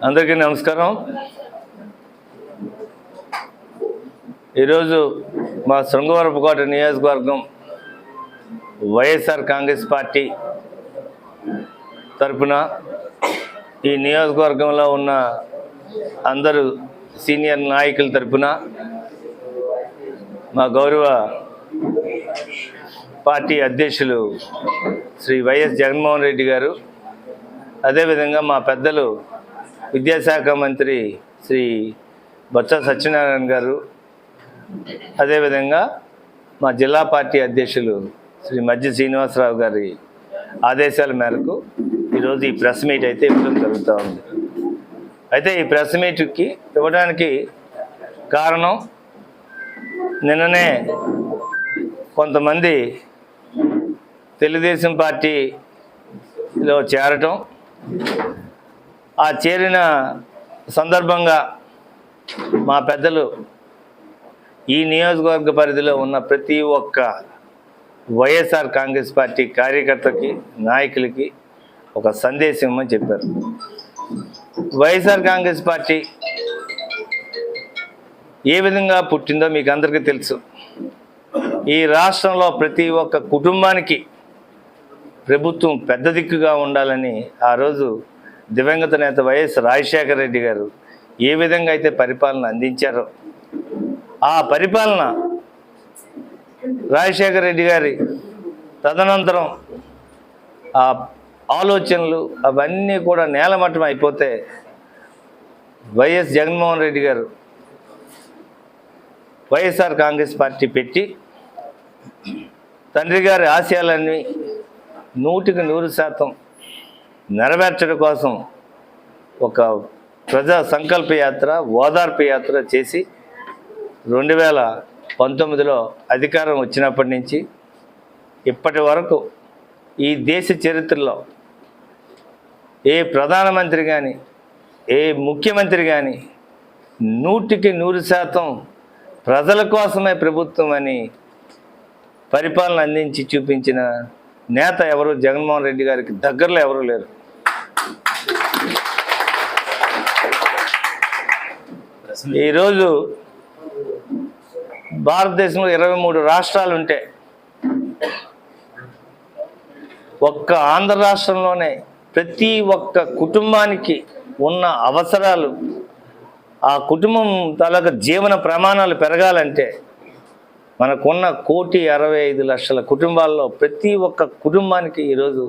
అందరికీ నమస్కారం. ఈరోజు మా శృంగవరపుకోట నియోజకవర్గం వైఎస్ఆర్ కాంగ్రెస్ పార్టీ తరపున ఈ నియోజకవర్గంలో ఉన్న అందరూ సీనియర్ నాయకుల తరపున మా గౌరవ పార్టీ అధ్యక్షులు శ్రీ వైఎస్ జగన్మోహన్ రెడ్డి గారు అదేవిధంగా మా పెద్దలు విద్యాశాఖ మంత్రి శ్రీ బొత్స సత్యనారాయణ గారు అదేవిధంగా మా జిల్లా పార్టీ అధ్యక్షులు శ్రీ మధ్య శ్రీనివాసరావు గారి ఆదేశాల మేరకు ఈరోజు ఈ ప్రెస్ మీట్ అయితే ఇవ్వడం జరుగుతూ ఉంది. అయితే ఈ ప్రెస్ మీట్కి ఇవ్వడానికి కారణం నిన్ననే కొంతమంది తెలుగుదేశం పార్టీలో చేరటం ఆ చేరిన సందర్భంగా మా పెద్దలు ఈ నియోజకవర్గ పరిధిలో ఉన్న ప్రతి ఒక్క వైఎస్ఆర్ కాంగ్రెస్ పార్టీ కార్యకర్తకి నాయకులకి ఒక సందేశం అని చెప్పారు. వైఎస్ఆర్ కాంగ్రెస్ పార్టీ ఏ విధంగా పుట్టిందో మీకు అందరికీ తెలుసు. ఈ రాష్ట్రంలో ప్రతి ఒక్క కుటుంబానికి ప్రభుత్వం పెద్ద దిక్కుగా ఉండాలని ఆ రోజు దివంగత నేత వైఎస్ రాజశేఖర రెడ్డి గారు ఏ విధంగా అయితే పరిపాలన అందించారో ఆ పరిపాలన రాజశేఖర రెడ్డి గారి తదనంతరం ఆ ఆలోచనలు అవన్నీ కూడా నేలమట్టం అయిపోతే వైఎస్ జగన్మోహన్ రెడ్డి గారు వైఎస్ఆర్ కాంగ్రెస్ పార్టీ పెట్టి తండ్రి గారి ఆశయాలన్నీ నూటికి నూరు శాతం నెరవేర్చడం కోసం ఒక ప్రజా సంకల్ప యాత్ర ఓదార్పు యాత్ర చేసి రెండు వేల పంతొమ్మిదిలో అధికారం వచ్చినప్పటి నుంచి ఇప్పటి వరకు ఈ దేశ చరిత్రలో ఏ ప్రధానమంత్రి కానీ ఏ ముఖ్యమంత్రి కానీ నూటికి నూరు శాతం ప్రజల కోసమే ప్రభుత్వం అని పరిపాలన అందించి చూపించిన నేత ఎవరు? జగన్మోహన్ రెడ్డి గారికి దగ్గరలో ఎవరూ లేరు. ఈరోజు భారతదేశంలో ఇరవై మూడు రాష్ట్రాలు ఉంటే ఒక్క ఆంధ్ర రాష్ట్రంలోనే ప్రతి ఒక్క కుటుంబానికి ఉన్న అవసరాలు ఆ కుటుంబం తాలూకా జీవన ప్రమాణాలు పెరగాలంటే మనకున్న కోటి అరవై ఐదు లక్షల కుటుంబాల్లో ప్రతి ఒక్క కుటుంబానికి ఈరోజు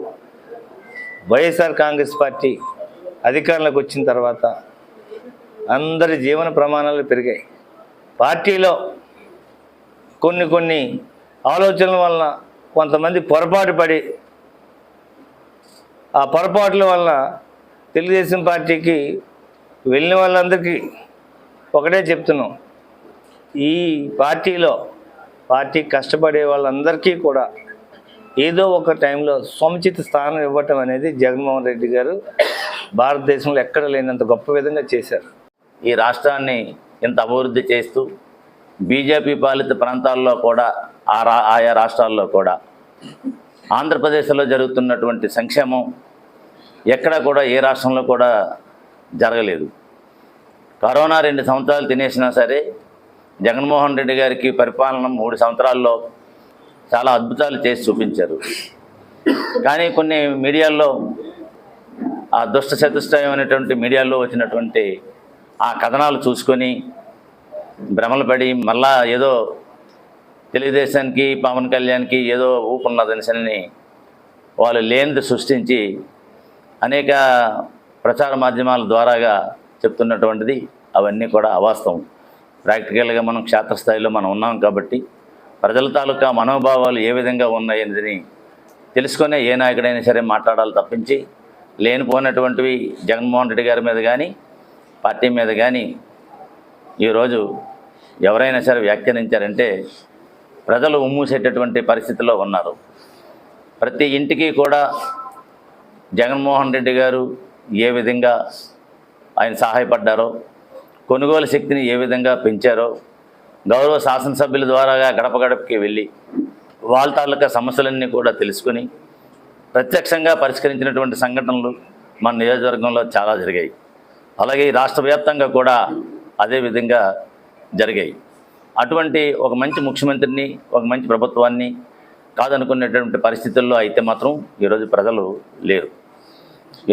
వైఎస్ఆర్ కాంగ్రెస్ పార్టీ అధికారంలోకి వచ్చిన తర్వాత అందరి జీవన ప్రమాణాలు పెరిగాయి. పార్టీలో కొన్ని కొన్ని ఆలోచనల వలన కొంతమంది పొరపాటు పడి ఆ పొరపాట్ల వలన తెలుగుదేశం పార్టీకి వెళ్ళిన వాళ్ళందరికీ ఒకటే చెప్తున్నాం. ఈ పార్టీలో పార్టీ కష్టపడే వాళ్ళందరికీ కూడా ఏదో ఒక టైంలో సముచిత స్థానం ఇవ్వటం అనేది జగన్మోహన్ రెడ్డి గారు భారతదేశంలో ఎక్కడ లేనంత గొప్ప విధంగా చేశారు. ఈ రాష్ట్రాన్ని ఇంత అభివృద్ధి చేస్తూ బీజేపీ పాలిత ప్రాంతాల్లో కూడా ఆ రా ఆయా రాష్ట్రాల్లో కూడా ఆంధ్రప్రదేశ్లో జరుగుతున్నటువంటి సంక్షేమం ఎక్కడ కూడా ఏ రాష్ట్రంలో కూడా జరగలేదు. కరోనా రెండు సంవత్సరాలు తినేసినా సరే జగన్మోహన్ రెడ్డి గారికి పరిపాలన మూడు సంవత్సరాల్లో చాలా అద్భుతాలు చేసి చూపించారు. కానీ కొన్ని మీడియాల్లో ఆ దుష్ట చతుష్టయమైనటువంటి మీడియాలో వచ్చినటువంటి ఆ కథనాలు చూసుకొని భ్రమలు పడి మళ్ళా ఏదో తెలుగుదేశానికి పవన్ కళ్యాణ్కి ఏదో ఊపున్నదనిసని వాళ్ళు లేనిది సృష్టించి అనేక ప్రచార మాధ్యమాల ద్వారాగా చెప్తున్నటువంటిది అవన్నీ కూడా అవాస్తవం. ప్రాక్టికల్గా మనం క్షేత్రస్థాయిలో మనం ఉన్నాం కాబట్టి ప్రజల తాలూకా మనోభావాలు ఏ విధంగా ఉన్నాయనేది తెలుసుకునే ఏ నాయకుడైనా సరే మాట్లాడాలి తప్పించి లేనిపోయినటువంటివి జగన్మోహన్ రెడ్డి గారి మీద కానీ పార్టీ మీద కానీ ఈరోజు ఎవరైనా సరే వ్యాఖ్యానించారంటే ప్రజలు ఉమ్మూసేటటువంటి పరిస్థితిలో ఉన్నారు. ప్రతి ఇంటికి కూడా జగన్మోహన్ రెడ్డి గారు ఏ విధంగా ఆయన సహాయపడ్డారో కొనుగోలు శక్తిని ఏ విధంగా పెంచారో గౌరవ శాసనసభ్యుల ద్వారాగా గడప గడపకి వెళ్ళి వాళ్ళ తాలూకా సమస్యలన్నీ కూడా తెలుసుకుని ప్రత్యక్షంగా పరిష్కరించినటువంటి సంఘటనలు మన నియోజకవర్గంలో చాలా జరిగాయి. అలాగే రాష్ట్ర వ్యాప్తంగా కూడా అదే విధంగా జరిగాయి. అటువంటి ఒక మంచి ముఖ్యమంత్రిని ఒక మంచి ప్రభుత్వాన్ని కాదనుకునేటువంటి పరిస్థితుల్లో అయితే మాత్రం ఈరోజు ప్రజలు లేరు.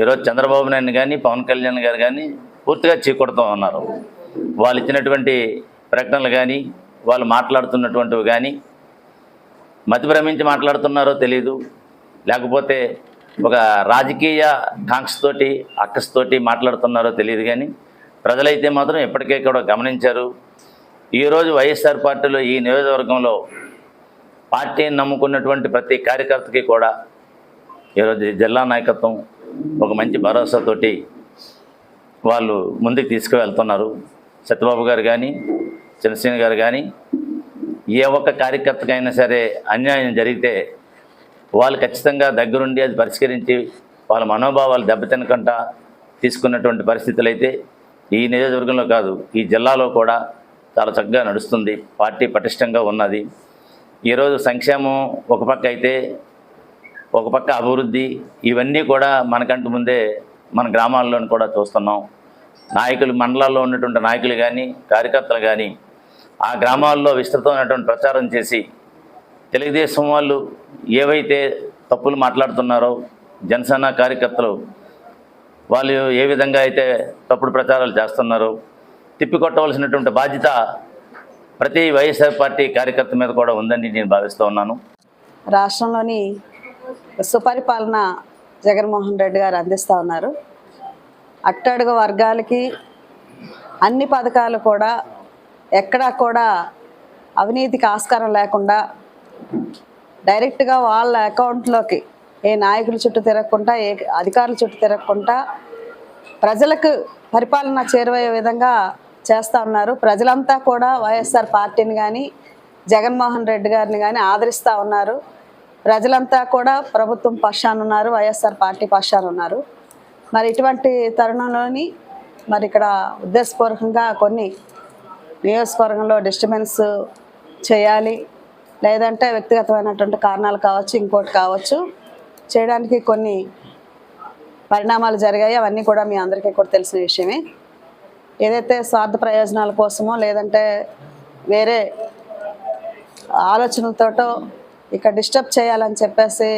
ఈరోజు చంద్రబాబు నాయుడు కానీ పవన్ కళ్యాణ్ గారు కానీ పూర్తిగా చీకొడతా ఉన్నారు. వాళ్ళు ఇచ్చినటువంటి ప్రకటనలు కానీ వాళ్ళు మాట్లాడుతున్నటువంటివి కానీ మతి భ్రమించి మాట్లాడుతున్నారో తెలియదు లేకపోతే ఒక రాజకీయ కాంక్షతోటి అక్కస్తోటి మాట్లాడుతున్నారో తెలియదు కానీ ప్రజలైతే మాత్రం ఇప్పటికే కూడా గమనించారు. ఈరోజు వైఎస్ఆర్ పార్టీలో ఈ నియోజకవర్గంలో పార్టీని నమ్ముకున్నటువంటి ప్రతి కార్యకర్తకి కూడా ఈరోజు జిల్లా నాయకత్వం ఒక మంచి భరోసాతోటి వాళ్ళు ముందుకు తీసుకువెళ్తున్నారు. సత్యబాబు గారు కానీ చంద్రసేన గారు కానీ ఏ ఒక్క కార్యకర్తకైనా సరే అన్యాయం జరిగితే వాళ్ళు ఖచ్చితంగా దగ్గరుండి అది పరిష్కరించి వాళ్ళ మనోభావాలు దెబ్బతినకుండా తీసుకున్నటువంటి పరిస్థితులు అయితే ఈ నియోజకవర్గంలో కాదు ఈ జిల్లాలో కూడా చాలా చక్కగా నడుస్తుంది పార్టీ పటిష్టంగా ఉన్నది. ఈరోజు సంక్షేమం ఒక పక్క అయితే ఒక పక్క అభివృద్ధి ఇవన్నీ కూడా మనకంటూ ముందే మన గ్రామాల్లోని కూడా చూస్తున్నాం. నాయకులు మండలాల్లో ఉన్నటువంటి నాయకులు కానీ కార్యకర్తలు కానీ ఆ గ్రామాల్లో విస్తృతమైనటువంటి ప్రచారం చేసి తెలుగుదేశం వాళ్ళు ఏవైతే తప్పులు మాట్లాడుతున్నారో జనసేన కార్యకర్తలు వాళ్ళు ఏ విధంగా అయితే తప్పుడు ప్రచారాలు చేస్తున్నారో తిప్పికొట్టవలసినటువంటి బాధ్యత ప్రతి వైఎస్ఆర్ పార్టీ కార్యకర్త మీద కూడా ఉందని నేను భావిస్తూ ఉన్నాను. రాష్ట్రంలోని సుపరిపాలన జగన్మోహన్ రెడ్డి గారు అందిస్తూ ఉన్నారు. అట్టడుగు వర్గాలకి అన్ని పథకాలు కూడా ఎక్కడా కూడా అవినీతికి ఆస్కారం లేకుండా డైరెక్ట్గా వాళ్ళ అకౌంట్లోకి ఏ నాయకుల చుట్టూ తిరగకుండా ఏ అధికారుల చుట్టూ తిరగకుండా ప్రజలకు పరిపాలన చేరువయ్యే విధంగా చేస్తూ ఉన్నారు. ప్రజలంతా కూడా వైఎస్ఆర్ పార్టీని కానీ జగన్మోహన్ రెడ్డి గారిని కానీ ఆదరిస్తూ ఉన్నారు. ప్రజలంతా కూడా ప్రభుత్వం పక్షాన ఉన్నారు వైఎస్ఆర్ పార్టీ పక్షాన ఉన్నారు. మరి ఇటువంటి తరుణంలోని మరి ఇక్కడ ఉద్దేశపూర్వకంగా కొన్ని నియోజకవర్గంలో డిస్టర్బెన్స్ చేయాలి. లేదంటే వ్యక్తిగతమైనటువంటి కారణాలు కావచ్చు ఇంకోటి కావచ్చు చేయడానికి కొన్ని పరిణామాలు జరిగాయి. అవన్నీ కూడా మీ అందరికీ కూడా తెలిసిన విషయమే. ఏదైతే స్వార్థ ప్రయోజనాల కోసమో లేదంటే వేరే ఆలోచనలతోటో ఇక్కడ డిస్టర్బ్ చేయాలని చెప్పేసి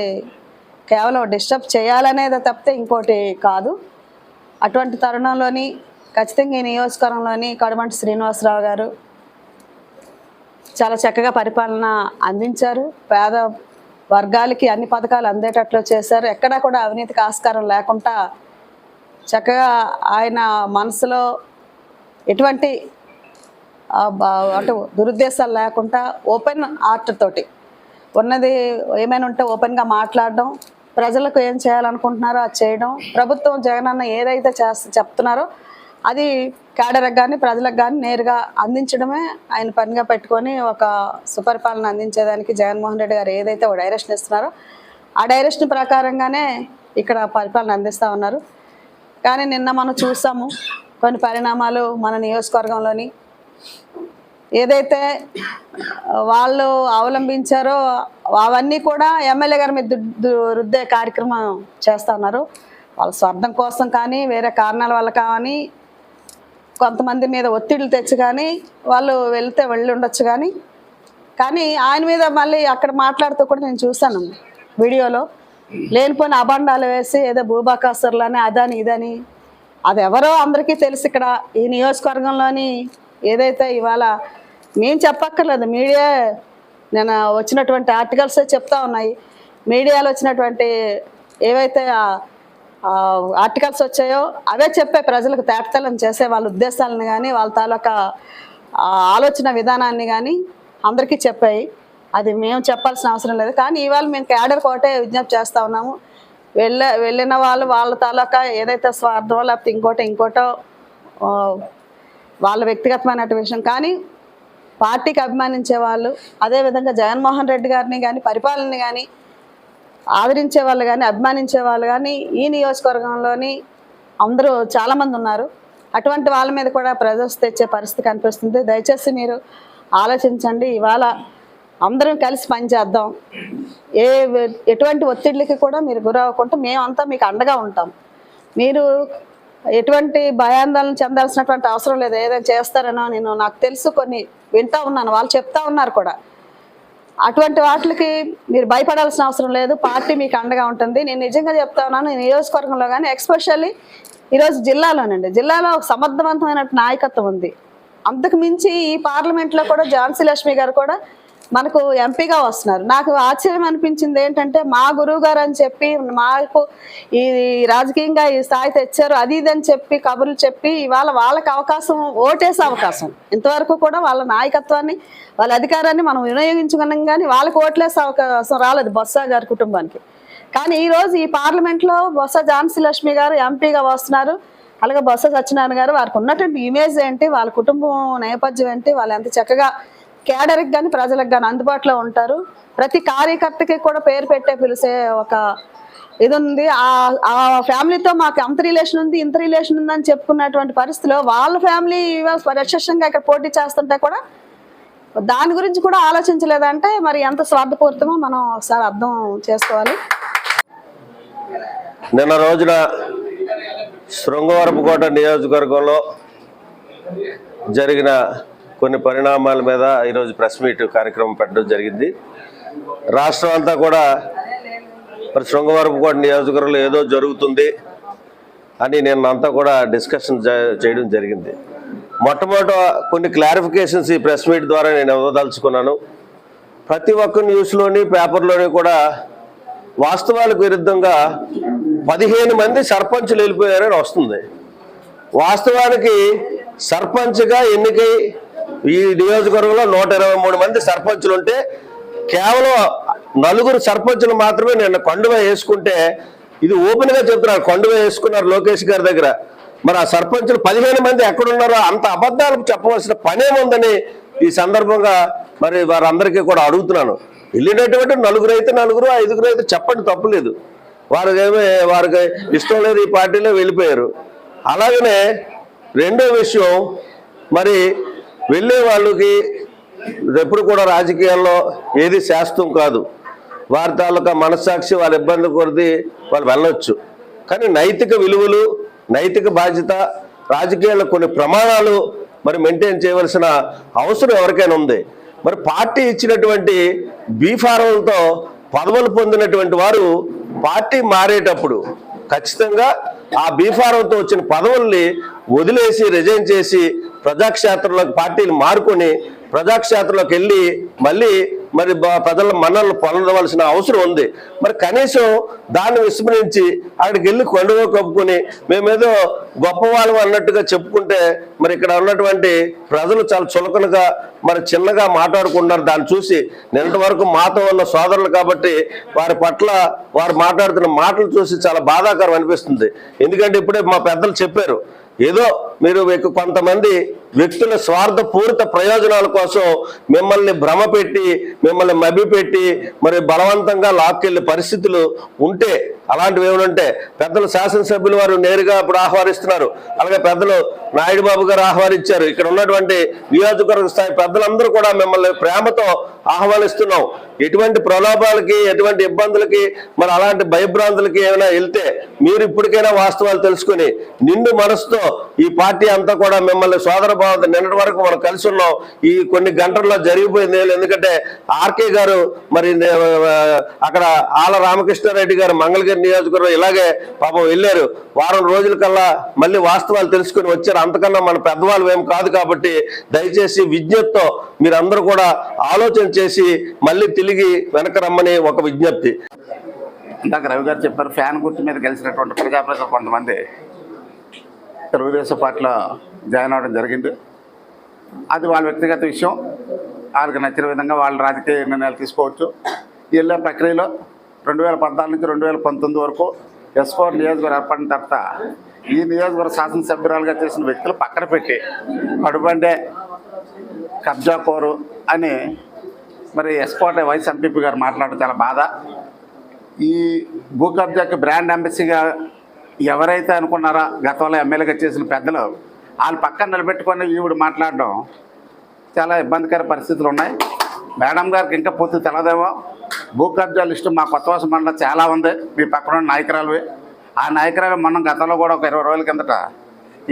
కేవలం డిస్టర్బ్ చేయాలనేది తప్పితే ఇంకోటి కాదు. అటువంటి తరుణంలోని ఖచ్చితంగా ఈ నియోజకవర్గంలోని కడుమంటి శ్రీనివాసరావు గారు చాలా చక్కగా పరిపాలన అందించారు. పేద వర్గాలకి అన్ని పథకాలు అందేటట్లు చేశారు. ఎక్కడా కూడా అవినీతికి ఆస్కారం లేకుండా చక్కగా ఆయన మనసులో ఎటువంటి అటు దురుద్దేశాలు లేకుండా ఓపెన్ ఆర్ట్ తోటి ఉన్నది ఏమైనా ఉంటే ఓపెన్గా మాట్లాడడం ప్రజలకు ఏం చేయాలనుకుంటున్నారో అది చేయడం ప్రభుత్వం జగనన్న ఏదైతే చేస్త చెప్తున్నారో అది కేడర్కి కానీ ప్రజలకు కానీ నేరుగా అందించడమే ఆయన పనిగా పెట్టుకొని ఒక సుపరిపాలన అందించేదానికి జగన్మోహన్ రెడ్డి గారు ఏదైతే ఒక డైరెక్షన్ ఇస్తున్నారో ఆ డైరెక్షన్ ప్రకారంగానే ఇక్కడ పరిపాలన అందిస్తూ ఉన్నారు. కానీ నిన్న మనం చూసాము కొన్ని పరిణామాలు మన నియోజకవర్గంలోని. ఏదైతే వాళ్ళు అవలంబించారో అవన్నీ కూడా ఎమ్మెల్యే గారి మీద రుద్దే కార్యక్రమం చేస్తూ ఉన్నారు. వాళ్ళ స్వార్థం కోసం కానీ వేరే కారణాల వల్ల కానీ కొంతమంది మీద ఒత్తిడులు తెచ్చి కానీ వాళ్ళు వెళ్తే వెళ్ళి ఉండొచ్చు కానీ కానీ ఆయన మీద మళ్ళీ అక్కడ మాట్లాడుతూ కూడా నేను చూశాను. వీడియోలో లేనిపోయిన అబండాలు వేసి ఏదో భూబాకాసురులని అదని ఇదని. అది ఎవరో అందరికీ తెలుసు ఇక్కడ. ఈ నియోజకవర్గంలోని ఏదైతే ఇవాళ మేము చెప్పక్కర్లేదు. మీడియా నేను వచ్చినటువంటి ఆర్టికల్సే చెప్తా ఉన్నాయి. మీడియాలో వచ్చినటువంటి ఏవైతే ఆర్టికల్స్ వచ్చాయో అవే చెప్పే ప్రజలకు తేటతలం చేసే వాళ్ళ ఉద్దేశాలను కానీ వాళ్ళ తాలూకా ఆలోచన విధానాన్ని కానీ అందరికీ చెప్పాయి. అది మేము చెప్పాల్సిన అవసరం లేదు. కానీ ఇవాళ మేము క్యాడర్ కోటే విజ్ఞప్తి చేస్తూ ఉన్నాము. వెళ్ళ వెళ్ళిన వాళ్ళు వాళ్ళ తాలూకా ఏదైతే స్వార్థం లేకపోతే ఇంకోటో ఇంకోటో వాళ్ళ వ్యక్తిగతమైన విషయం. కానీ పార్టీకి అభిమానించే వాళ్ళు అదేవిధంగా జగన్మోహన్ రెడ్డి గారిని కానీ పరిపాలనని కానీ ఆదరించే వాళ్ళు కానీ అభిమానించే వాళ్ళు కానీ ఈ నియోజకవర్గంలోని అందరూ చాలామంది ఉన్నారు. అటువంటి వాళ్ళ మీద కూడా ప్రెజర్స్ తెచ్చే పరిస్థితి కనిపిస్తుంది. దయచేసి మీరు ఆలోచించండి. ఇవాళ అందరం కలిసి పనిచేద్దాం ఏ ఎటువంటి ఒత్తిడికి కూడా మీరు గురవ్వకుండా మేమంతా మీకు అండగా ఉంటాం. మీరు ఎటువంటి భయాందోళన చెందాల్సినటువంటి అవసరం లేదు. ఏదైనా చేస్తారనో నేను నాకు తెలుసు కొన్ని వింటా ఉన్నాను. వాళ్ళు చెప్తా ఉన్నారు కూడా. అటువంటి వాటికి మీరు భయపడాల్సిన అవసరం లేదు. పార్టీ మీకు అండగా ఉంటుంది. నేను నిజంగా చెప్తా ఉన్నాను నియోజకవర్గంలో కానీ ఎక్స్పెషల్లీ ఈరోజు జిల్లాలోనండి. జిల్లాలో ఒక సమర్థవంతమైన నాయకత్వం ఉంది. అంతకు మించి ఈ పార్లమెంట్లో కూడా ఝాన్సీ లక్ష్మి గారు కూడా మనకు ఎంపీగా వస్తున్నారు. నాకు ఆశ్చర్యం అనిపించింది ఏంటంటే మా గురువు గారు అని చెప్పి మాకు ఈ రాజకీయంగా ఈ స్థాయి తెచ్చారు అది ఇది అని చెప్పి కబుర్లు చెప్పి ఇవాళ వాళ్ళకి అవకాశం ఓటేసే అవకాశం. ఇంతవరకు కూడా వాళ్ళ నాయకత్వాన్ని వాళ్ళ అధికారాన్ని మనం వినియోగించుకున్నాం కానీ వాళ్ళకి ఓట్లేసే అవకాశం రాలేదు బొత్స గారి కుటుంబానికి. కానీ ఈరోజు ఈ పార్లమెంట్లో బొత్స ఝాన్సీ లక్ష్మి గారు ఎంపీగా వస్తున్నారు. అలాగే బొత్స సత్యనారాయణ గారు వారికి ఉన్నటువంటి ఇమేజ్ ఏంటి వాళ్ళ కుటుంబం నేపథ్యం ఏంటి వాళ్ళు ఎంత చక్కగా కేడర్కి కానీ ప్రజలకు కానీ అందుబాటులో ఉంటారు. ప్రతి కార్యకర్తకి కూడా పేరు పెట్టే పిలిచే ఒక ఇది ఉంది ఆ ఆ ఫ్యామిలీతో మాకు అంత రిలేషన్ ఉంది ఇంత రిలేషన్ ఉందని చెప్పుకున్నటువంటి పరిస్థితిలో వాళ్ళ ఫ్యామిలీ ప్రత్యక్షంగా ఇక్కడ పోటీ చేస్తుంటే కూడా దాని గురించి కూడా ఆలోచించలేదంటే మరి ఎంత స్వార్థపూరితమో మనం ఒకసారి అర్థం చేసుకోవాలి. నిన్న రోజున శృంగవరపుకోట నియోజకవర్గంలో జరిగిన కొన్ని పరిణామాల మీద ఈరోజు ప్రెస్ మీట్ కార్యక్రమం పెట్టడం జరిగింది. రాష్ట్రం అంతా కూడా మరి శృంగవరపుకోట నియోజకవర్గంలో ఏదో జరుగుతుంది అని నేను అంతా కూడా డిస్కషన్ చేయడం జరిగింది. మొట్టమొదట కొన్ని క్లారిఫికేషన్స్ ఈ ప్రెస్ మీట్ ద్వారా నేను ఇవ్వదలుచుకున్నాను. ప్రతి ఒక్క న్యూస్లోని పేపర్లోని కూడా వాస్తవాలకు విరుద్ధంగా పదిహేను మంది సర్పంచులు వెళ్ళిపోయారని వస్తుంది. వాస్తవానికి సర్పంచ్గా ఎన్నికై ఈ నియోజకవర్గంలో నూట ఇరవై మూడు మంది సర్పంచులు ఉంటే కేవలం నలుగురు సర్పంచులు మాత్రమే నిన్న కొండవ వేసుకుంటే ఇది ఓపెన్గా చెప్తున్నారు కొండవ వేసుకున్నారు లోకేష్ గారి దగ్గర. మరి ఆ సర్పంచులు పదిహేను మంది ఎక్కడున్నారో అంత అబద్ధాలు చెప్పవలసిన పనేముందని ఈ సందర్భంగా మరి వారందరికీ కూడా అడుగుతున్నాను. వెళ్ళినటువంటి నలుగురు అయితే నలుగురు ఐదుగురు అయితే చెప్పండి తప్పులేదు వారికి వారికి ఇష్టం లేదు ఈ పార్టీలో వెళ్ళిపోయారు. అలాగనే రెండో విషయం మరి వెళ్ళే వాళ్ళకి ఎప్పుడు కూడా రాజకీయాల్లో ఏది శాస్త్రం కాదు. వారి తాలూకా మనస్సాక్షి వాళ్ళ ఇబ్బంది కొరిది వాళ్ళు వెళ్ళొచ్చు. కానీ నైతిక విలువలు నైతిక బాధ్యత రాజకీయాల్లో కొన్ని ప్రమాణాలు మరి మెయింటైన్ చేయవలసిన అవసరం ఎవరికైనా ఉంది. మరి పార్టీ ఇచ్చినటువంటి బీఫారంతో పదవులు పొందినటువంటి వారు పార్టీ మారేటప్పుడు ఖచ్చితంగా ఆ బీఫారంతో వచ్చిన పదవుల్ని వదిలేసి రిజైన్ చేసి ప్రజాక్షేత్రంలో పార్టీని మారుకొని ప్రజాక్షేత్రంలోకి వెళ్ళి మళ్ళీ మరి ప్రజల మన్నలు పొందవలసిన అవసరం ఉంది. మరి కనీసం దాన్ని విస్మరించి అక్కడికి వెళ్ళి కొండగా కప్పుకొని మేమేదో గొప్పవాళ్ళం అన్నట్టుగా చెప్పుకుంటే మరి ఇక్కడ ఉన్నటువంటి ప్రజలు చాలా చులకనగా మరి చిన్నగా మాట్లాడుకుంటున్నారు. దాన్ని చూసి నిన్నటి వరకు మాతో ఉన్న సోదరులు కాబట్టి వారి పట్ల వారు మాట్లాడుతున్న మాటలు చూసి చాలా బాధాకరం అనిపిస్తుంది. ఎందుకంటే ఇప్పుడే మా పెద్దలు చెప్పారు ఏదో మీరు మీకు కొంతమంది వ్యక్తుల స్వార్థపూరిత ప్రయోజనాల కోసం మిమ్మల్ని భ్రమ పెట్టి మిమ్మల్ని మభ్యపెట్టి మరి బలవంతంగా లాక్కెళ్ళే పరిస్థితులు ఉంటే అలాంటివి ఏమైనా పెద్దలు శాసనసభ్యులు వారు నేరుగా ఇప్పుడు ఆహ్వానిస్తున్నారు. అలాగే పెద్దలు నాయుడు బాబు గారు ఆహ్వానించారు. ఇక్కడ ఉన్నటువంటి నియోజకవర్గ స్థాయి పెద్దలందరూ కూడా మిమ్మల్ని ప్రేమతో ఆహ్వానిస్తున్నాం. ఎటువంటి ప్రలోభాలకి ఎటువంటి ఇబ్బందులకి మరి అలాంటి భయభ్రాంతులకి ఏమైనా వెళ్తే మీరు ఇప్పటికైనా వాస్తవాలు తెలుసుకొని నిండు మనసుతో ఈ పార్టీ అంతా కూడా మిమ్మల్ని సోదర భావంతో నిన్నటి వరకు మనం కలిసి ఉన్నాం. ఈ కొన్ని గంటల్లో జరిగిపోయింది ఎందుకంటే ఆర్కే గారు మరి అక్కడ ఆల రామకృష్ణారెడ్డి గారు మంగళగిరి నియోజకవర్గం ఇలాగే పాపం వెళ్ళారు. వారం రోజుల కల్లా మళ్ళీ వాస్తవాలు తెలుసుకొని వచ్చారు. అంతకన్నా మన పెద్దవాళ్ళు ఏం కాదు కాబట్టి దయచేసి విజ్ఞప్తితో మీరందరూ కూడా ఆలోచన చేసి మళ్ళీ తిరిగి వెనక రమ్మని ఒక విజ్ఞప్తి. ఇందాక రవి గారు చెప్పారు ఫ్యాన్ గుర్తు మీద గెలిచినటువంటి ప్రజాప్రతినిధులు కొంతమంది. తెలుగుదేశం పార్టీలో జాయిన్ అవ్వడం జరిగింది. అది వాళ్ళ వ్యక్తిగత విషయం. వాళ్ళకి నచ్చిన విధంగా వాళ్ళ రాజకీయ నిర్ణయాలు తీసుకోవచ్చు. వెళ్ళే ప్రక్రియలో రెండు వేల పద్నాలుగు నుంచి రెండు వేల పంతొమ్మిది వరకు ఎస్కోర్ నియోజకవర్గం ఏర్పడిన తర్వాత ఈ నియోజకవర్గ శాసనసభ్యురాలుగా చేసిన వ్యక్తులు పక్కన పెట్టి కడుబండే కబ్జా కోరు అని మరి ఎస్కోట వైస్ ఎంపీపీ గారు మాట్లాడడం చాలా బాధ. ఈ భూ కబ్జాకి బ్రాండ్ అంబెసీగా ఎవరైతే అనుకున్నారో గతంలో ఎమ్మెల్యేగా చేసిన పెద్దలు వాళ్ళు పక్కన నిలబెట్టుకొని ఈవిడ మాట్లాడడం చాలా ఇబ్బందికర పరిస్థితులు ఉన్నాయి. మేడం గారికి ఇంకా పూర్తి తెలదేమో భూ కబ్జా లిస్టు మా కొత్త మండలం చాలా ఉంది. మీ పక్కన ఉన్న నాయకురాలువి. ఆ నాయకురాలు మనం గతంలో కూడా ఒక ఇరవై రోజుల కిందట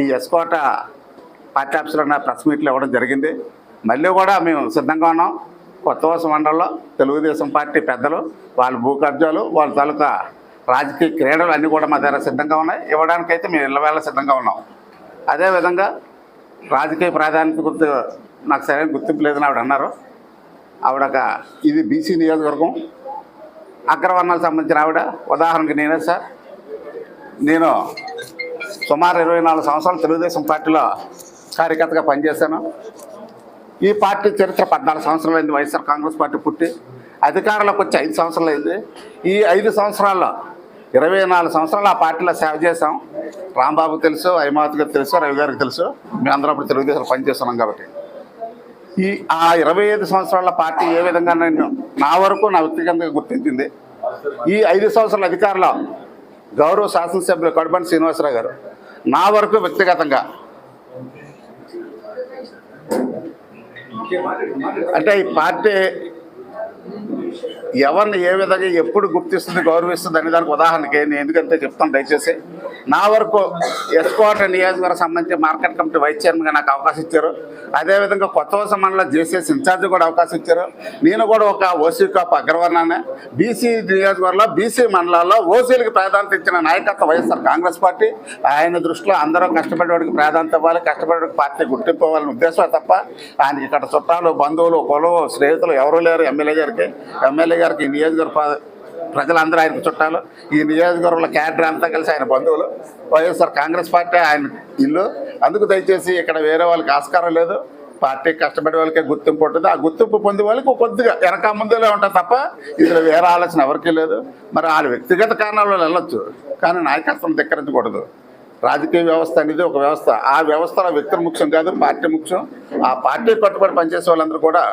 ఈ ఎస్కోట పార్టీ ఆఫీసులో నా ప్రెస్ మీట్లు ఇవ్వడం జరిగింది. మళ్ళీ కూడా మేము సిద్ధంగా ఉన్నాం. కొత్తవాస మండలంలో తెలుగుదేశం పార్టీ పెద్దలు వాళ్ళ భూ కబ్జాలు వాళ్ళ తాలూకా రాజకీయ క్రీడలు అన్నీ కూడా మా దగ్గర సిద్ధంగా ఉన్నాయి. ఇవ్వడానికైతే మేము ఇళ్ళ వేళ సిద్ధంగా ఉన్నాం. అదేవిధంగా రాజకీయ ప్రాధాన్యత గుర్తు నాకు సరైన గుర్తింపు లేదని ఆవిడ అన్నారు. ఆవిడ ఒక ఇది బీసీ నియోజకవర్గం. అగ్రవర్ణాలకు సంబంధించిన ఆవిడ. ఉదాహరణకి నేనే సార్. నేను సుమారు ఇరవై నాలుగు సంవత్సరాలు తెలుగుదేశం పార్టీలో కార్యకర్తగా పనిచేశాను. ఈ పార్టీ చరిత్ర పద్నాలుగు సంవత్సరాలు అయింది వైఎస్ఆర్ కాంగ్రెస్ పార్టీ పుట్టి. అధికారంలోకి వచ్చి ఐదు సంవత్సరాలు అయింది. ఈ ఐదు సంవత్సరాల్లో ఇరవై నాలుగు సంవత్సరాలు ఆ పార్టీలో సేవ చేశాం. రాంబాబు తెలుసు హైమావతి గారికి తెలుసు రవి గారికి తెలుసు. మేము అందరం అప్పుడు తెలుగుదేశం పనిచేస్తున్నాం కాబట్టి. ఈ ఆ ఇరవై ఐదు సంవత్సరాల పార్టీ ఏ విధంగా నేను నా వరకు నా వ్యక్తిగతంగా గుర్తించింది? ఈ ఐదు సంవత్సరాల అధికారంలో గౌరవ శాసనసభ్యులు కడుబండి శ్రీనివాసరావు గారు నా వరకు వ్యక్తిగతంగా. అంటే ఈ పార్టీ ఎవరిని ఏ విధంగా ఎప్పుడు గుర్తిస్తుంది గౌరవిస్తుంది అనే దానికి ఉదాహరణకి నేను ఎందుకంటే చెప్తాను దయచేసి. నా వరకు ఎస్కోట నియోజకవర్గం సంబంధించి మార్కెట్ కమిటీ వైస్ చైర్మన్గా నాకు అవకాశం ఇచ్చారు. అదేవిధంగా కొత్త వలస మండలం జేసీఎస్ ఇన్ఛార్జ్ కూడా అవకాశం ఇచ్చారు. నేను కూడా ఒక ఓసీ కాపు అగ్రవర్ణాన్ని. బీసీ నియోజకవర్గంలో బీసీ మండలాల్లో ఓసీలకు ప్రాధాన్యత ఇచ్చిన నాయకత్వం వైఎస్ఆర్ కాంగ్రెస్ పార్టీ. ఆయన దృష్టిలో అందరూ కష్టపడేవాడికి ప్రాధాన్యత ఇవ్వాలి కష్టపడేవాడికి పార్టీ గుర్తింపు ఇవ్వాలని ఉద్దేశం తప్ప ఆయనకి ఇక్కడ చుట్టాలు బంధువులు కొలువు స్నేహితులు ఎవరూ లేరు. ఎమ్మెల్యే గారికి ఎమ్మెల్యే గారికి ఈ నియోజకవర్గ ప్రజలందరూ ఆయనకు చుట్టాలు. ఈ నియోజకవర్గంలో క్యాడర్ అంతా కలిసి ఆయన బంధువులు. వైఎస్ఆర్ కాంగ్రెస్ పార్టీ ఆయన ఇల్లు. అందుకు దయచేసి ఇక్కడ వేరే వాళ్ళకి ఆస్కారం లేదు. పార్టీ కష్టపడే వాళ్ళకే గుర్తింపు ఉంటుంది. ఆ గుర్తింపు పొందే వాళ్ళకి కొద్దిగా వెనక ముందులే ఉంటుంది తప్ప ఇందులో వేరే ఆలోచన ఎవరికీ లేదు. మరి వాళ్ళ వ్యక్తిగత కారణాల వల్ల వెళ్ళొచ్చు. కానీ నాయకత్వం ధిక్కరించకూడదు. రాజకీయ వ్యవస్థ అనేది ఒక వ్యవస్థ. ఆ వ్యవస్థలో వ్యక్తులు ముఖ్యం కాదు పార్టీ ముఖ్యం. ఆ పార్టీ కట్టుబడి పనిచేసే వాళ్ళందరూ కూడా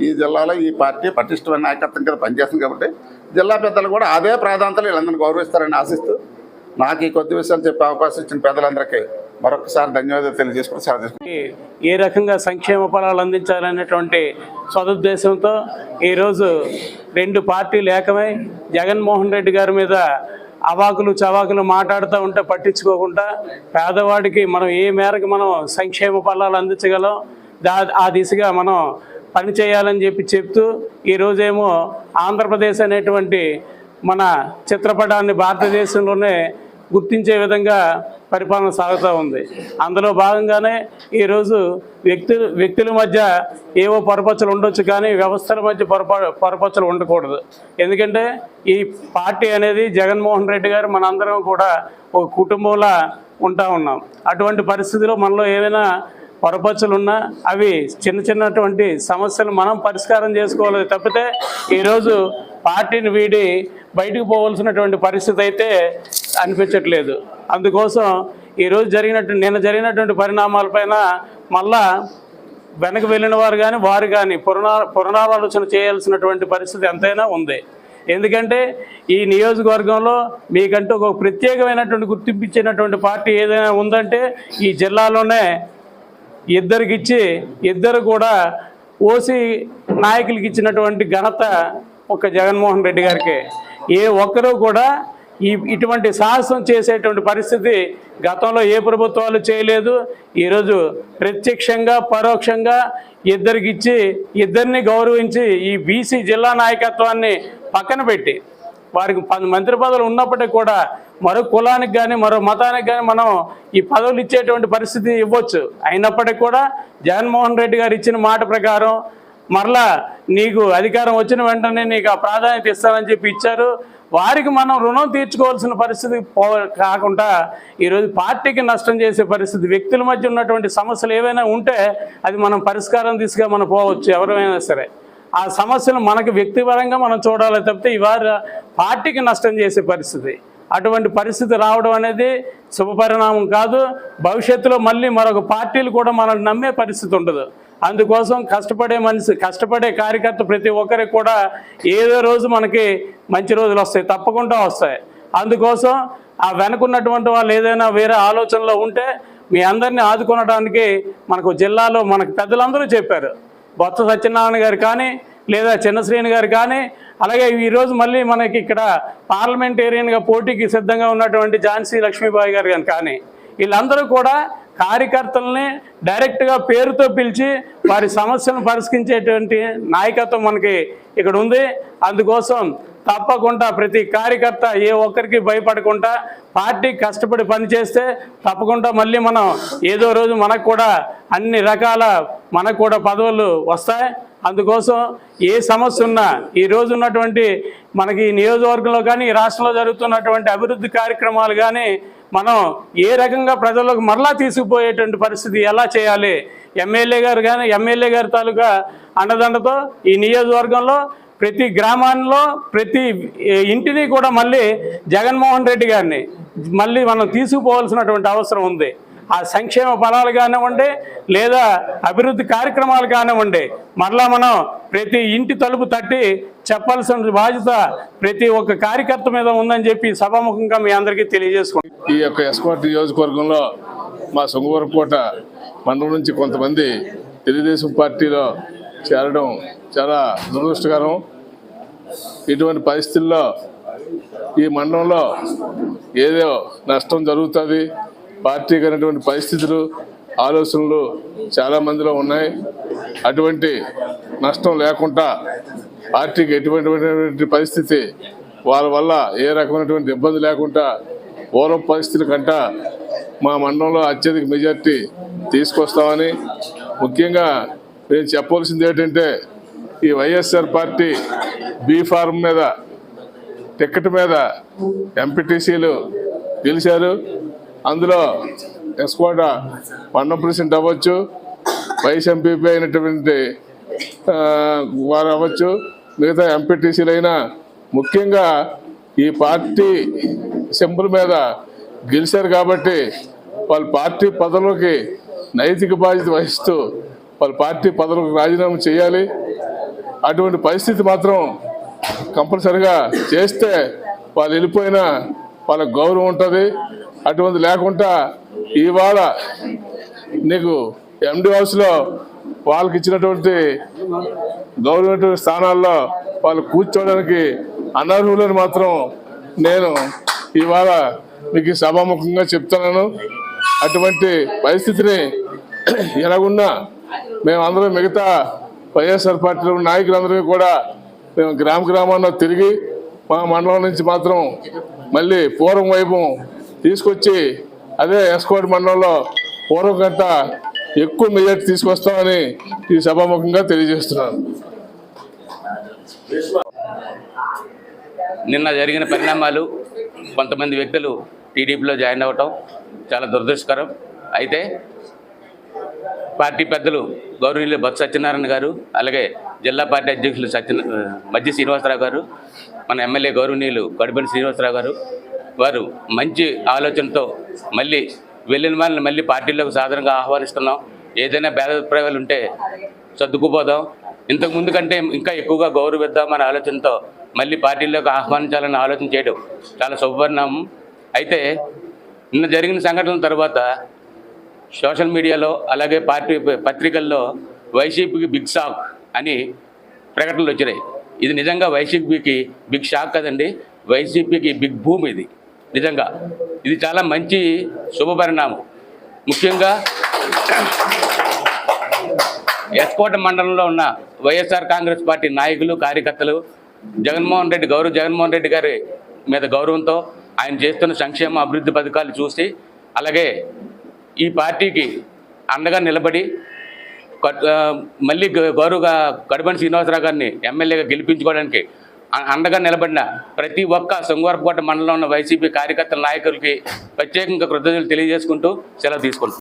ఈ జిల్లాలో ఈ పార్టీ పటిష్టమైన నాయకత్వం కింద పనిచేస్తుంది కాబట్టి జిల్లా పెద్దలు కూడా అదే ప్రాధాన్యతలు వీళ్ళందరినీ గౌరవిస్తారని ఆశిస్తూ నాకు ఈ కొద్ది విషయాలు చెప్పే అవకాశం ఇచ్చిన పెద్దలందరికీ మరొకసారి ధన్యవాదాలు తెలియజేసుకుని ఏ రకంగా సంక్షేమ ఫలాలు అందించాలనేటువంటి సదుద్దేశంతో ఈరోజు రెండు పార్టీలు ఏకమై జగన్మోహన్ రెడ్డి గారి మీద అవాకులు చవాకులు మాట్లాడుతూ ఉంటే పట్టించుకోకుండా పేదవాడికి మనం ఏ మేరకు మనం సంక్షేమ ఫలాలు అందించగలం దా ఆ దిశగా మనం పని చేయాలని చెప్పి చెప్తూ ఈరోజేమో ఆంధ్రప్రదేశ్ అనేటువంటి మన చిత్రపటాన్ని భారతదేశంలోనే గుర్తించే విధంగా పరిపాలన సాగుతూ ఉంది. అందులో భాగంగానే ఈరోజు వ్యక్తులు వ్యక్తుల మధ్య ఏవో పొరపచ్చలు ఉండొచ్చు కానీ వ్యవస్థల మధ్య పొరపా పొరపచ్చలు ఉండకూడదు. ఎందుకంటే ఈ పార్టీ అనేది జగన్మోహన్ రెడ్డి గారు మనందరం కూడా ఒక కుటుంబంలా ఉంటా ఉన్నాం. అటువంటి పరిస్థితిలో మనలో ఏమైనా పొరపచ్చులున్నా అవి చిన్న చిన్నటువంటి సమస్యలు మనం పరిష్కారం చేసుకోవాలి తప్పితే ఈరోజు పార్టీని వీడి బయటకు పోవలసినటువంటి పరిస్థితి అయితే అనిపించట్లేదు. అందుకోసం ఈరోజు జరిగినట్టు నిన్న జరిగినటువంటి పరిణామాలపైన మళ్ళా వెనక్కి వెళ్ళిన వారు కానీ వారు కానీ పునరా పునరాలోచన చేయాల్సినటువంటి పరిస్థితి ఎంతైనా ఉంది. ఎందుకంటే ఈ నియోజకవర్గంలో మీకంటూ ఒక ప్రత్యేకమైనటువంటి గుర్తింపు ఇచ్చినటువంటి పార్టీ ఏదైనా ఉందంటే ఈ జిల్లాలోనే ఇద్దరికిచ్చి ఇద్దరు కూడా ఓసీ నాయకులకి ఇచ్చినటువంటి ఘనత ఒక జగన్మోహన్ రెడ్డి గారికి. ఏ ఒక్కరూ కూడా ఈ ఇటువంటి సాహసం చేసేటువంటి పరిస్థితి గతంలో ఏ ప్రభుత్వాలు చేయలేదు. ఈరోజు ప్రత్యక్షంగా పరోక్షంగా ఇద్దరికిచ్చి ఇద్దరిని గౌరవించి ఈ బీసీ జిల్లా నాయకత్వాన్ని పక్కన పెట్టి వారికి ప- మంత్రి పదవులు ఉన్నప్పటికీ కూడా మరో కులానికి కానీ మరో మతానికి కానీ మనం ఈ పదవులు ఇచ్చేటువంటి పరిస్థితి ఇవ్వచ్చు. అయినప్పటికీ కూడా జగన్మోహన్ రెడ్డి గారు ఇచ్చిన మాట ప్రకారం మరలా నీకు అధికారం వచ్చిన వెంటనే నీకు ఆ ప్రాధాన్యత ఇస్తానని చెప్పి ఇచ్చారు. వారికి మనం రుణం తీర్చుకోవాల్సిన పరిస్థితి పో కాకుండా ఈరోజు పార్టీకి నష్టం చేసే పరిస్థితి వ్యక్తుల మధ్య ఉన్నటువంటి సమస్యలు ఏవైనా ఉంటే అది మనం పరిష్కారం తీసుకుని మనం పోవచ్చు ఎవరైనా సరే. ఆ సమస్యలు మనకు వ్యక్తిపరంగా మనం చూడాలి తప్పితే ఇవాళ పార్టీకి నష్టం చేసే పరిస్థితి. అటువంటి పరిస్థితి రావడం అనేది శుభపరిణామం కాదు. భవిష్యత్తులో మళ్ళీ మరొక పార్టీలు కూడా మనల్ని నమ్మే పరిస్థితి ఉండదు. అందుకోసం కష్టపడే మనిషి కష్టపడే కార్యకర్త ప్రతి ఒక్కరికి కూడా ఏదో రోజు మనకి మంచి రోజులు వస్తాయి తప్పకుండా వస్తాయి. అందుకోసం ఆ వెనకున్నటువంటి వాళ్ళు ఏదైనా వేరే ఆలోచనలో ఉంటే మీ అందరినీ ఆదుకునడానికి మనకు జిల్లాలో మనకు పెద్దలందరూ చెప్పారు. బొత్స సత్యనారాయణ గారు కానీ లేదా చిన్నశ్రేణి గారు కానీ అలాగే ఈరోజు మళ్ళీ మనకి ఇక్కడ పార్లమెంటేరియన్గా పోటీకి సిద్ధంగా ఉన్నటువంటి ఝాన్సీ లక్ష్మీబాయి గారు కానీ కానీ వీళ్ళందరూ కూడా కార్యకర్తలని డైరెక్ట్గా పేరుతో పిలిచి వారి సమస్యలను పరిష్కరించేటువంటి నాయకత్వం మనకి ఇక్కడ ఉంది. అందుకోసం తప్పకుండా ప్రతి కార్యకర్త ఏ ఒక్కరికి భయపడకుండా పార్టీ కష్టపడి పనిచేస్తే తప్పకుండా మళ్ళీ మనం ఏదో రోజు మనకు కూడా అన్ని రకాల మనకు కూడా పదవులు వస్తాయి. అందుకోసం ఏ సమస్య ఉన్నా ఈ రోజు ఉన్నటువంటి మనకి ఈ నియోజకవర్గంలో కానీ ఈ రాష్ట్రంలో జరుగుతున్నటువంటి అభివృద్ధి కార్యక్రమాలు కానీ మనం ఏ రకంగా ప్రజలకు మరలా తీసుకుపోయేటువంటి పరిస్థితి ఎలా చేయాలి? ఎమ్మెల్యే గారు కానీ ఎమ్మెల్యే గారి తాలూకా అండదండతో ఈ నియోజకవర్గంలో ప్రతి గ్రామాల్లో ప్రతి ఇంటిని కూడా మళ్ళీ జగన్మోహన్ రెడ్డి గారిని మళ్ళీ మనం తీసుకుపోవాల్సినటువంటి అవసరం ఉంది. ఆ సంక్షేమ ఫలాలు కానివ్వండి లేదా అభివృద్ధి కార్యక్రమాలు కానివ్వండి మరలా మనం ప్రతి ఇంటి తలుపు తట్టి చెప్పాల్సిన బాధ్యత ప్రతి ఒక్క కార్యకర్త మీద ఉందని చెప్పి సభాముఖంగా మీ అందరికీ తెలియజేసుకుంటాం ఈ యొక్క ఎస్కోట్ నియోజకవర్గంలో మా సొంగవరకోట మండలం నుంచి కొంతమంది తెలుగుదేశం పార్టీలో చేరడం చాలా దురదృష్టకరం. ఇటువంటి పరిస్థితుల్లో ఈ మండలంలో ఏదో నష్టం జరుగుతుంది పార్టీకి అనేటువంటి పరిస్థితులు ఆలోచనలు చాలా మందిలో ఉన్నాయి. అటువంటి నష్టం లేకుండా పార్టీకి ఎటువంటి పరిస్థితి వాళ్ళ వల్ల ఏ రకమైనటువంటి ఇబ్బంది లేకుండా పూర్వ పరిస్థితుల కంట మా మండలంలో అత్యధిక మెజార్టీ తీసుకొస్తామని ముఖ్యంగా నేను చెప్పవలసింది ఏంటంటే ఈ వైఎస్ఆర్ పార్టీ బీ ఫార్మ్ మీద టికెట్ మీద ఎంపీటీసీలు గెలిచారు. అందులో ఎస్కోట వన్ ప్రెసిడెంట్ అవ్వచ్చు వైస్ ఎంపీపీ అయినటువంటి వారు అవ్వచ్చు మిగతా ఎంపీటీసీలు అయినా ముఖ్యంగా ఈ పార్టీ సింపుల్ మీద గెలిచారు కాబట్టి వాళ్ళ పార్టీ పదవులకి నైతిక బాధ్యత వహిస్తూ వాళ్ళ పార్టీ పదవులకు రాజీనామా చేయాలి. అటువంటి పరిస్థితి మాత్రం కంపల్సరిగా చేస్తే వాళ్ళు వెళ్ళిపోయినా వాళ్ళకు గౌరవం ఉంటుంది. అటువంటి లేకుండా ఇవాళ నీకు ఎండి హౌస్లో వాళ్ళకి ఇచ్చినటువంటి గవర్నమెంట్ స్థానాల్లో వాళ్ళు కూర్చోవడానికి అనర్హులని మాత్రం నేను ఇవాళ మీకు సభాముఖంగా చెప్తున్నాను. అటువంటి పరిస్థితిని ఎలాగున్నా మేమందరం మిగతా వైఎస్ఆర్ పార్టీలో నాయకులందరినీ నాయకులందరికీ కూడా మేము గ్రామ గ్రామాల్లో తిరిగి మా మండలం నుంచి మాత్రం మళ్ళీ పూర్వం వైపు తీసుకొచ్చి అదే ఎస్కోట్ మండలంలో పూర్వం ఎక్కువ మెజార్టీ తీసుకొస్తామని ఈ సభాముఖంగా తెలియజేస్తున్నాను. నిన్న జరిగిన పరిణామాలు కొంతమంది వ్యక్తులు టీడీపీలో జాయిన్ అవ్వటం చాలా దురదృష్టకరం. అయితే పార్టీ పెద్దలు గౌరవనీయులు బొత్స సత్యనారాయణ గారు అలాగే జిల్లా పార్టీ అధ్యక్షులు సత్య మధ్య శ్రీనివాసరావు గారు మన ఎమ్మెల్యే గౌరవనీయులు గడిపల్లి శ్రీనివాసరావు గారు వారు మంచి ఆలోచనతో మళ్ళీ వెళ్ళిన వాళ్ళని మళ్ళీ పార్టీలోకి సాధారణంగా ఆహ్వానిస్తున్నాం. ఏదైనా భేదాభిప్రాయాలు ఉంటే సర్దుకుపోదాం. ఇంతకు ముందు కంటే ఇంకా ఎక్కువగా గౌరవిద్దామనే ఆలోచనతో మళ్ళీ పార్టీలోకి ఆహ్వానించాలని ఆలోచన చేయడం చాలా శుభపరిణామం అయితే నిన్న జరిగిన సంఘటనల తర్వాత సోషల్ మీడియాలో అలాగే పార్టీ పత్రికల్లో వైసీపీకి బిగ్ షాక్ అని ప్రకటనలు వచ్చినాయి. ఇది నిజంగా వైసీపీకి బిగ్ షాక్ కదండి. వైసీపీకి బిగ్ భూమి ఇది. నిజంగా ఇది చాలా మంచి శుభపరిణామం ముఖ్యంగా ఎస్కోట మండలంలో ఉన్న వైఎస్ఆర్ కాంగ్రెస్ పార్టీ నాయకులు కార్యకర్తలు జగన్మోహన్ రెడ్డి గౌరవ జగన్మోహన్ రెడ్డి గారి మీద గౌరవంతో ఆయన చేస్తున్న సంక్షేమ అభివృద్ధి పథకాలు చూసి అలాగే ఈ పార్టీకి అండగా నిలబడి మళ్ళీ గ- గౌరవ కడుపని శ్రీనివాసరావు గారిని ఎమ్మెల్యేగా గెలిపించుకోవడానికి అండగా నిలబడిన ప్రతి ఒక్క సొంగవరపుకోట మండలంలో ఉన్న వైసీపీ కార్యకర్తల నాయకులకి ప్రత్యేకంగా కృతజ్ఞతలు తెలియజేసుకుంటూ సెలవు తీసుకుంటాం